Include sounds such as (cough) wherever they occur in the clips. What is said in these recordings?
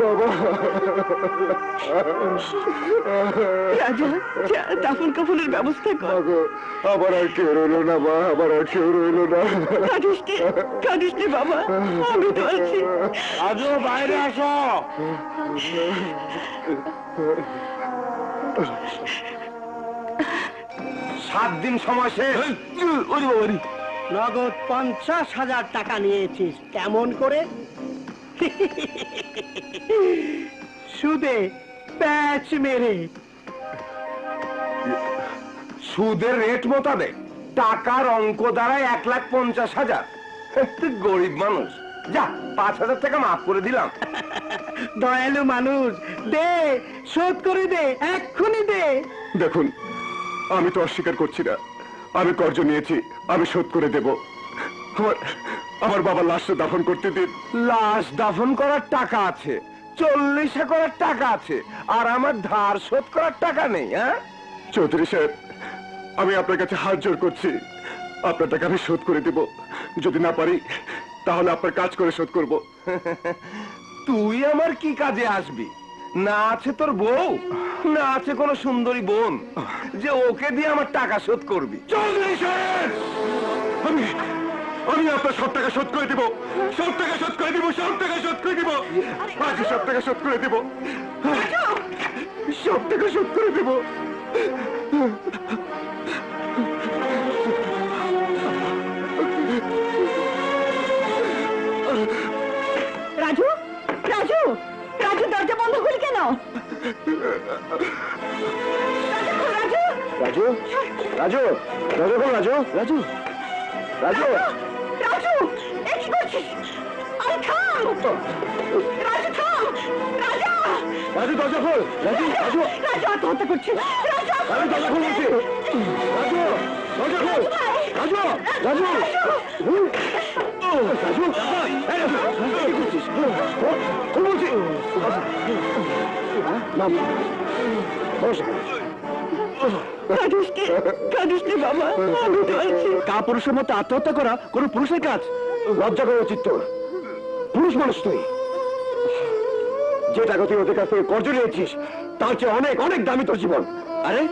বাবা। রাজা যা দাফন কাফনের ব্যবস্থা কর। মাগো আবার আর কেউ রইল না মা আবার আর কেউ রইল না। কাঁদিস নে, কাঁদিস নে বাবা আমি তো আছি। রাজু বাইরে আসো। সাত দিন সময় শেষ। ওরে বাবারি। নগদ পঞ্চাশ হাজার টাকা নিয়েছিস কেমন করে? সুদে প্যাচ মেরে। সুদের রেট মোতাবেক টাকার অঙ্ক দাঁড়ায় এক লাখ পঞ্চাশ হাজার। তুই গরিব মানুষ। যা পাঁচ হাজার টাকা মাফ করে দিলাম। দয়ালু মানুষ দে শোধ করে দে এক্ষুনি দে। দেখুন আমি তো অস্বীকার করছি না। আমি কর্জ নিয়েছি আমি শোধ করে দেব। আমার আমার বাবা লাশটা দাফন করতে দিন। লাশ দাফন করার টাকা আছে। চল্লিশে করার টাকা আছে। আর আমার ধার শোধ করার টাকা নেই হ্যাঁ? চৌধুরী সাহেব আমি আপনার কাছে হাত জোর করছি। আপনার টাকা আমি শোধ করে দেব। যদি না পারি তাহলে আপনার কাজ করে শোধ করব। (laughs) তুই আমার কি কাজে আসবি? না আছে তোর বউ? না আছে কোনো সুন্দরী বোন? যে ওকে দিয়ে আমার টাকা শোধ করবি। চৌধুরী সাহেব! আমি আপনার সব টাকা শোধ করে দিব। সব টাকা শোধ করে দিব সব টাকা শোধ করে দিব। আজই সব টাকা শোধ করে দিব। সব টাকা শোধ করে দিব। রাজু রাজু রাজু দরজা বন্ধ করলি কেন? রাজু রাজু। রাজু? রাজু? রাজু রাজু। রাজু? রাজু? রাজু থাম! রাজা! রাজু দরজা খোল! রাজু রাজু রাজু! আত্মহত্যা করছিস রাজু! দরজা খোল বলছি! রাজু দরজা খোল! রাজু রাজু রাজু! রাজু, করছিস? খোল বলছি! নাম। বস। কাঁদিস নে, কাঁদিস নে বাবা? আমি তো আছি। কা পুরুষের মতো আত্মহত্যা করা কোন পুরুষের কাজ? লজ্জা করা উচিত তোর। পুরুষ মানুষ তুই। যে টাকা তুই ওদের কাছ থেকে কর্জ নিয়েছিস তার চেয়ে অনেক অনেক দামি তোর জীবন। আরে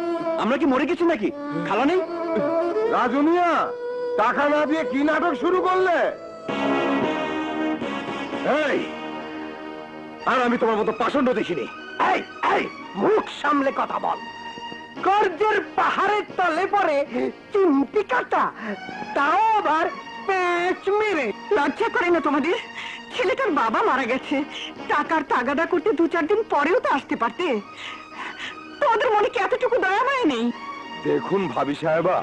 আমরা কি মরে গেছি নাকি? খালা নেই? রাজু মিয়া টাকা না দিয়ে কি নাটক শুরু করলে? এই আর আমি তোমার মতো পাষণ্ড দেখিনি। এই এই মুখ সামলে কথা বল। কর্জের পাহাড়ের তলে পরে চিমটি কাটা তাও আবার প্যাচ মেরে। লজ্জা করে না তোমাদের? ছেলেটার বাবা মারা গেছে। টাকার তাগাদা করতে দু চার দিন পরেও তো আসতে পারতে। তোমাদের মনে কি এতটুকু দয়া মায় নেই? দেখুন ভাবি সাহেবা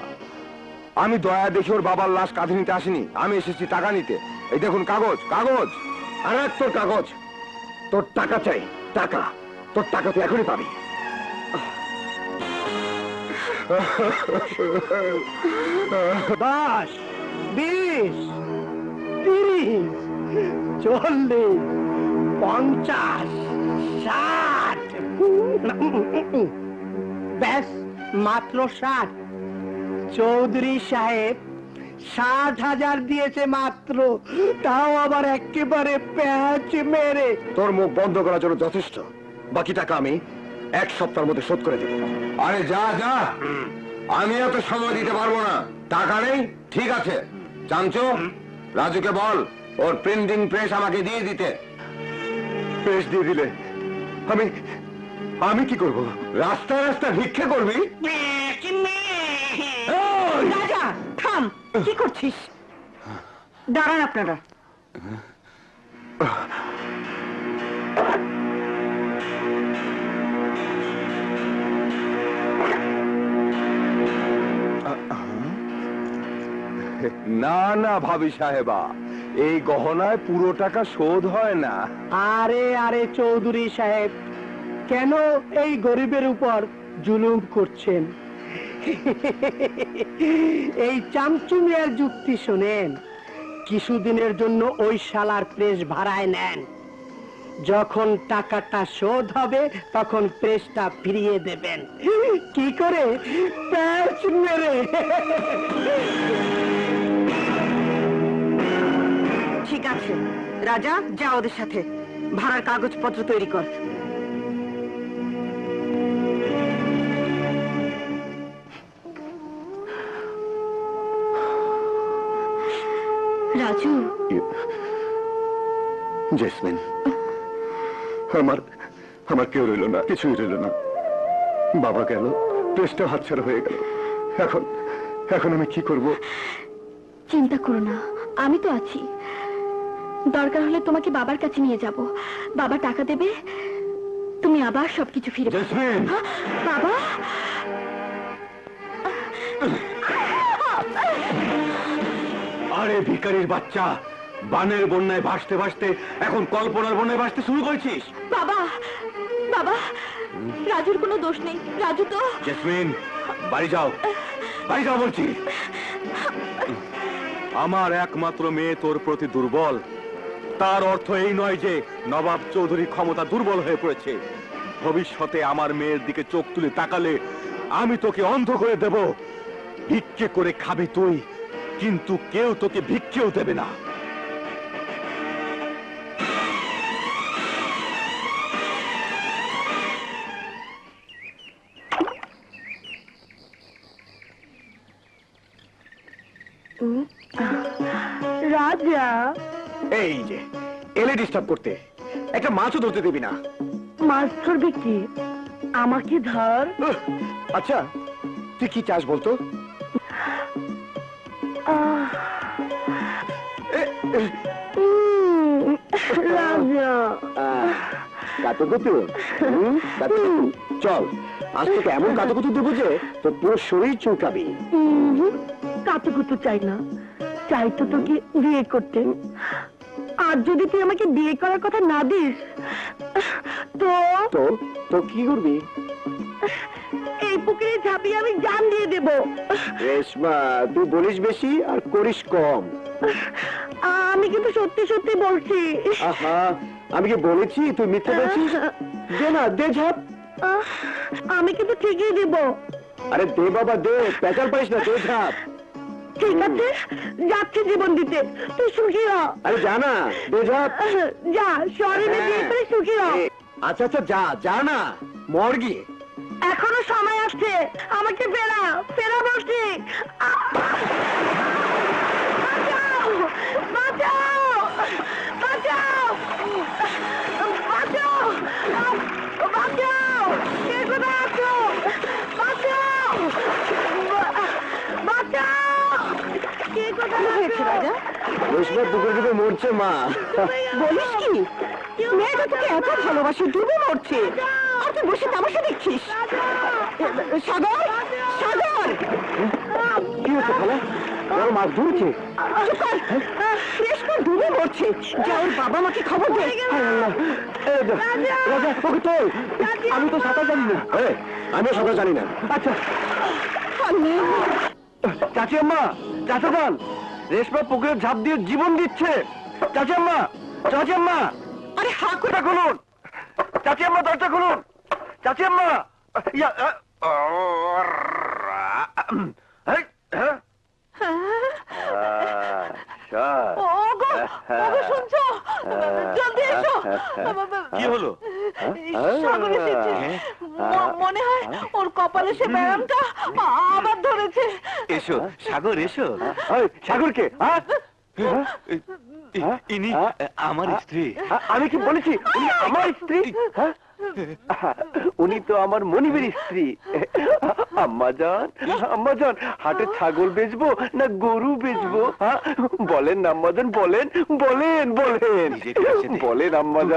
আমি দয়া দেখে ওর বাবার লাশ কাঁধে নিতে আসিনি। আমি এসেছি টাকা নিতে। এই দেখুন কাগজ কাগজ। আর এক তোর কাগজ। তোর টাকা চাই টাকা। তোর টাকা তুই এখনই পাবি। দশ বিশ তিরিশ চল্লিশ পঞ্চাশ ষাট। ব্যাস মাত্র ষাট। চৌধুরী সাহেব ষাট হাজার দিয়েছে মাত্র। তাও আবার একেবারে প্যাচ মেরে। তোর মুখ বন্ধ করার জন্য যথেষ্ট। বাকি টাকা আমি এক সপ্তাহের মধ্যে শোধ করে দেব। আরে যা যা। আমি এত সময় দিতে পারব না। টাকা নেই? ঠিক আছে। জানছো? রাজুকে বল ওর প্রিন্টিং প্রেস আমাকে দিয়ে দিতে। প্রেস দিয়ে দিলে আমি আমি কি করব? রাস্তা রাস্তায় ভিক্ষে করবি? রাজা থাম কি করছিস? দাঁড়ান আপনারা। না না ভাবি সাহেবা, এই গহনায় পুরো টাকা শোধ হয় না। আরে আরে চৌধুরী সাহেব, কেন এই গরিবের উপর জুলুম করছেন? এই চামচুমিয়ার যুক্তি শোনেন, কিছুদিনের জন্য ওই শালার প্রেস ভাড়ায় নেন। যখন টাকাটা শোধ হবে, তখন প্রেসটা ফিরিয়ে দেবেন। কি করে? প্যাচ মেরে। আছে রাজা যা ওদের সাথে। ভাড়ার কাগজপত্র তৈরি কর। রাজু। জেসমিন আমার আমার কেউ রইল না কিছুই রইল না। বাবা গেল প্রেসটা হাতছাড়া হয়ে গেল। এখন এখন আমি কি করব? চিন্তা করো না আমি তো আছি। দরকার হলে তোমাকে বাবার কাছে নিয়ে যাব। বাবা টাকা দেবে তুমি আবার সবকিছু ফিরে হ্যাঁ? বাবা! আরে ভিখারির বাচ্চা বানের বন্যায় ভাসতে ভাসতে এখন কল্পনার বন্যায় ভাসতে শুরু করেছিস। বাবা! বাবা! রাজুর কোনো দোষ নেই। রাজু তো জেসমিন বাড়ি যাও। বাড়ি যাও বলছি। আমার একমাত্র মেয়ে তোর প্রতি দুর্বল। তার অর্থ এই নয় যে নবাব চৌধুরী ক্ষমতা দুর্বল হয়ে পড়েছে। ভবিষ্যতে আমার মেয়ের দিকে চোখ তুলে তাকালে আমি তোকে অন্ধ করে দেব। ভিক্ষে করে খাবি তুই, কিন্তু কেউ তোকে ভিক্ষেও দেবে না। রাজা এই যে এলে ডিস্টার্ব করতে। একটা মাছও ধরতে দিবি না। মাছ ধরবে কি? আমাকে ধর। উহ, আচ্ছা তুই কি চাস বলতো? রাজা। কাতুকুতু হুম, চল আজ থেকে এমন কাতুকুতু দেবো যে তোর পুরো শরীর চুলকাবি। কাতুকুতু চাই না। চাই তো তোকে বিয়ে করতে। আর যদি তুই আমাকে বিয়ে করার কথা না দিস তো? তো? তো কি করবি? এই পুকুরে ঝাঁপিয়ে আমি জান দিয়ে দেব। রেশমা তুই বলিস বেশি আর করিস কম। আমি কিন্তু সত্যি সত্যি বলছি। আহা আমি কি বলেছি? তুই মিথ্যে বলছিস? দে না দে ঝাপ। আমি কিন্তু ঠিকই দেব। আরে দে বাবা দে পেঁচাল পাইস না দে ঝাপ। ঠিক আছে যাচ্ছি জীবন দিতে। তুই সুখী হ। আরে যা না যা শরীরে বিয়ে করে সুখী হ। আচ্ছা আচ্ছা যা যা না মর গিয়ে এখনও সময় আসছে। আমাকে ফেরা ফেরা বলছি বাঁচাও বাঁচাও বাঁচাও বাঁচাও বাঁচাও কে কোথায় আছো বাঁচাও বা- বাঁচাও কে কোথায় হয়েছে আছো রাজা রেশমা পুকুর ডুবে মরছে মা। বলিস কি? মেয়েটা তোকে এত ভালোবাসে ডুবে মরছে। আর তুই বসে তামাশা দেখছিস? সাগর সাগর! কি হচ্ছে খালা? ওর মাছ ধরেছে। ডুবে মরছে। যা ওর বাবা মাকে খবর দে। রাজা ওকে তোল। আমি তো সাঁতার জানি না। আমিও সাঁতার জানি না। আচ্ছা। চাচি আম্মা চাচা রেশমা পুকুরে ঝাঁপ দিয়ে জীবন দিচ্ছে। চাচি আম্মা চাচি আরে হা করে খুলুন। চাচি আম্মা দরজা খুলুন। চাচি আম্মা ইয়া, আ, ও, রা, এই, হ্যাঁ? আচ্ছা। ওগো ওগো শুনছো? জলদি এসো। কি হলো? মনে হয় ওর কপালে সে ব্যায়ামটা আবার ধরেছে। এসো সাগর এসো। এই, সাগরকে হ্যাঁ? ইনি আমার স্ত্রী। আমি কি বলেছি? উনি আমার স্ত্রী? হ্যাঁ? উনি তো আমার মনিবের স্ত্রী। আম্মাজান আম্মাজান হাটে ছাগল বেচবো না গরু বেচবো? হ্যাঁ? বলেন আম্মাজান বলেন বলেন বলেন। বলেন আম্মাজান